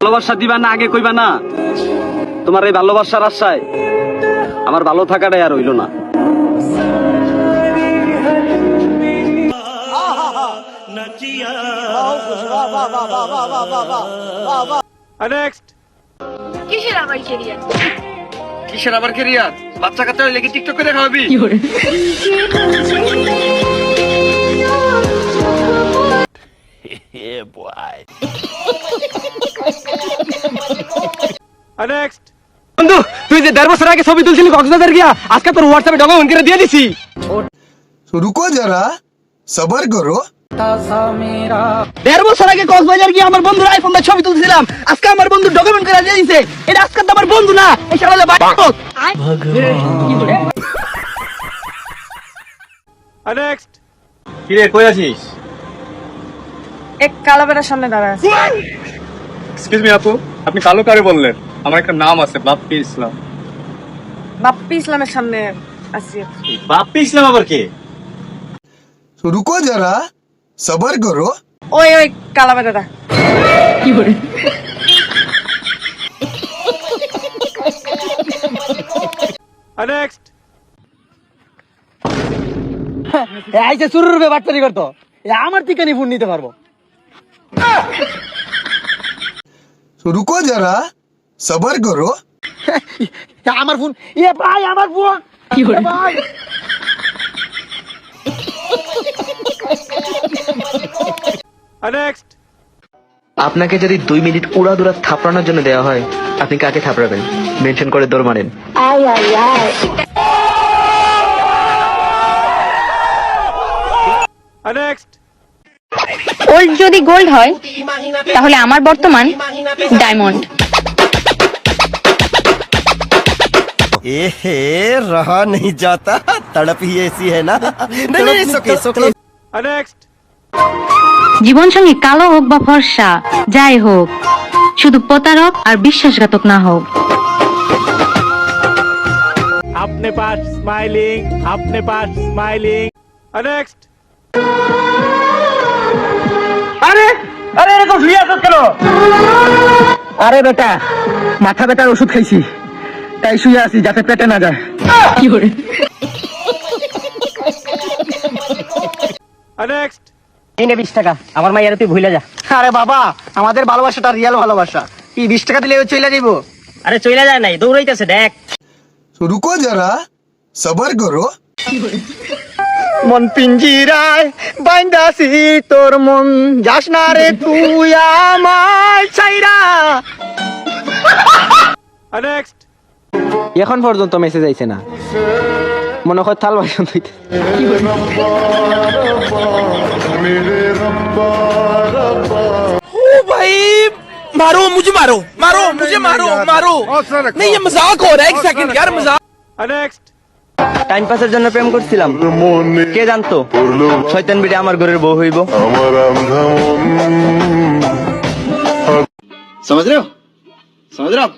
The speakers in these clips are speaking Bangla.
ভালোবাসা দিবা না আগে কইবা না। তোমার এই ভালোবাসার আশায় আমার ভালো থাকাটাই আর হইল না। কিসের আবার কিসের আবার কেরিয়ার বাচ্চা কাচ্চা লেগে টিকটক করে খাওয়াবি? আজকে তোর হোয়াটসঅ্যাপে ডকুমেন্ট করে দিয়ে দিছি। রুকো যারা সবার করো। দেড় বছর আগে কক্সবাজার গিয়ে আমার বন্ধুর আইফোন ছবি তুলছিলাম। আজকে আমার বন্ধু ডকুমেন্ট করে এটা আজকে তো আমার বন্ধু না এই নেক্সট। কই আছিস? এক কালো বেড়ার সামনে দাঁড়ায় এক্সকিউজ মি আপু আপনি কালো কারে বললেন? আমার একটা নাম আছে বাপ্পি ইসলাম। বাপ্পি ইসলামের সামনে আছি। বাপ্পি ইসলাম আবার কে? রুকো যারা সবার গরু ওই ওই কালাবা দাদা। কি করে নেক্সট আইসে শুরুর ব্যাপারটারি করতো আমার থেকে নি ফোন নিতে পারব। রুকো যারা সবার গরু আমার ফোন এ ভাই আমার ফোন কি ভাই। আপনাকে যদি দুই মিনিট উড়া দুরা থাপড়ানোর জন্য দেওয়া হয় আপনি কাকে থাপড়াবেন? মেনশন করে দৌড় মারেন। যদি গোল্ড হয় তাহলে আমার বর্তমান ডায়মন্ড এহে রহা নেই যাতা তড়প হি এসি হ্যায় না। নেক্সট জীবনসঙ্গী কালো হোক বা ফর্সা যাই হোক শুধু প্রতারক আর বিশ্বাসঘাতক না হোক। আপনি স্মাইলিং আপনি স্মাইলিং। নেক্সট আরে আরে এরকম শুয়ে আছো কেন? আরে বেটা মাথা বেটার ওষুধ খাইছি। তাই শুয়ে আছি যাতে পেটে না যায়। কি করে নেক্সট এই নে বিশ টাকা আমার মাইয়ারে তুই ভুলে যা। আরে বাবা আমাদের ভালোবাসাটা রিয়াল ভালোবাসা। কি বিশ টাকা দিলে চলে যাইব আরে চলে যায় নাই দৌড়াইতেছে দেখ। রুকো যারা সবার করো। মন পিঞ্জিরায় বাইন্দাসি তোর মন যাস না রে তুই আমায় ছাইরা। নেক্সট এখন পর্যন্ত মেসেজ আইছে না। মনে হয় থাল বাসন হইতে मारो मुझे मारो मारो मुझे मारो मारो नहीं ये मजाक हो रहा है एक सेकंड यार मजाक টাইম পাসের জন্য প্রেম করছিলাম কে জানতো শয়তান বিড়ে আমার ঘরের বউ হইব समझ रहे हो समझ रहे हो आप?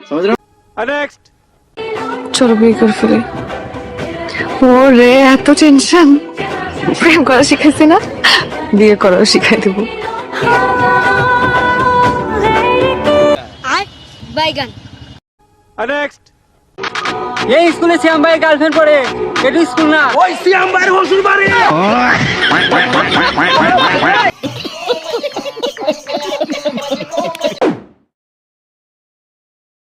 समझ रहे हो চলো বিয়ে করে ফেলি ও রে এত টেনশন প্রেম করা শিখাইছি না? বিয়ে করাও শিখাই দেবো। বাইগান এই স্কুলে শ্যাম ভাই গার্লফ্রেন্ড পড়ে এটা স্কুল না। ওই শ্যাম ভাই বাড়ি